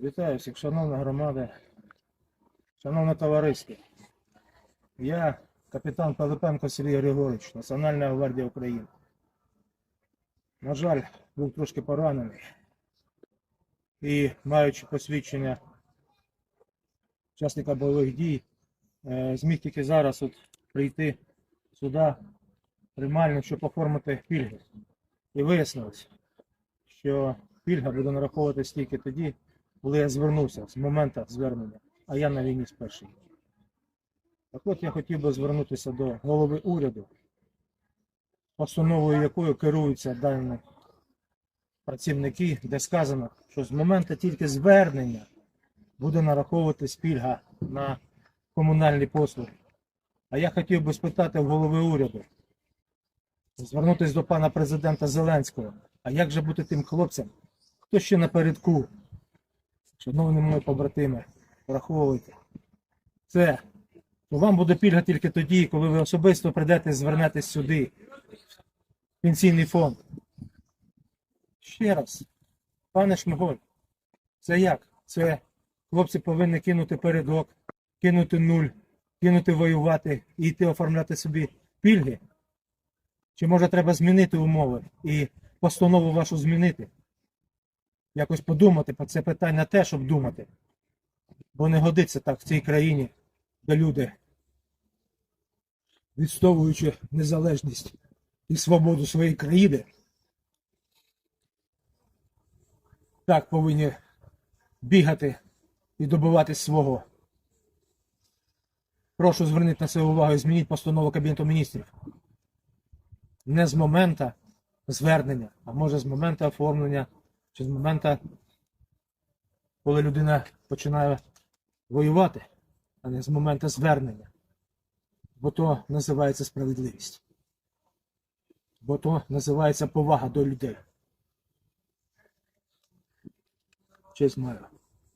Вітаю всіх, шановна громада, шановне товариство. Я капітан Пилипенко Сергій Григорович, Національна гвардія України. На жаль, був трошки поранений і маючи посвідчення учасника бойових дій, е, зміг тільки зараз от прийти сюди приймально, щоб оформити пільги. І вияснилось, що пільга буде нараховуватись тільки тоді, коли я звернувся з моменту звернення, а я на війні з першої. Так от я хотів би звернутися до голови уряду, постановою якою керуються дані працівники, де сказано, що з моменту тільки звернення буде нараховуватись пільга на комунальні послуги. А я хотів би спитати в голови уряду, звернутися до пана президента Зеленського. А як же бути тим хлопцям, хто ще напередку? Шановні мої побратими, враховуйте. Це вам буде пільга тільки тоді, коли ви особисто прийдете і звернетесь сюди, в пенсійний фонд. Ще раз, пане Шмиголь, це як? Це хлопці повинні кинути передок, кинути нуль, кинути воювати і йти оформляти собі пільги. Чи може треба змінити умови і постанову вашу змінити? Якось подумати про це питання те, щоб думати. Бо не годиться так в цій країні, де люди, відстовуючи незалежність і свободу своєї країни, так повинні бігати і добиватись свого. Прошу звернути на це увагу і змініть постанову Кабінету міністрів. Не з моменту звернення, а може з моменту оформлення, чи з моменту, коли людина починає воювати, а не з моменту звернення. Бо то називається справедливість. Бо то називається повага до людей. Честь маю.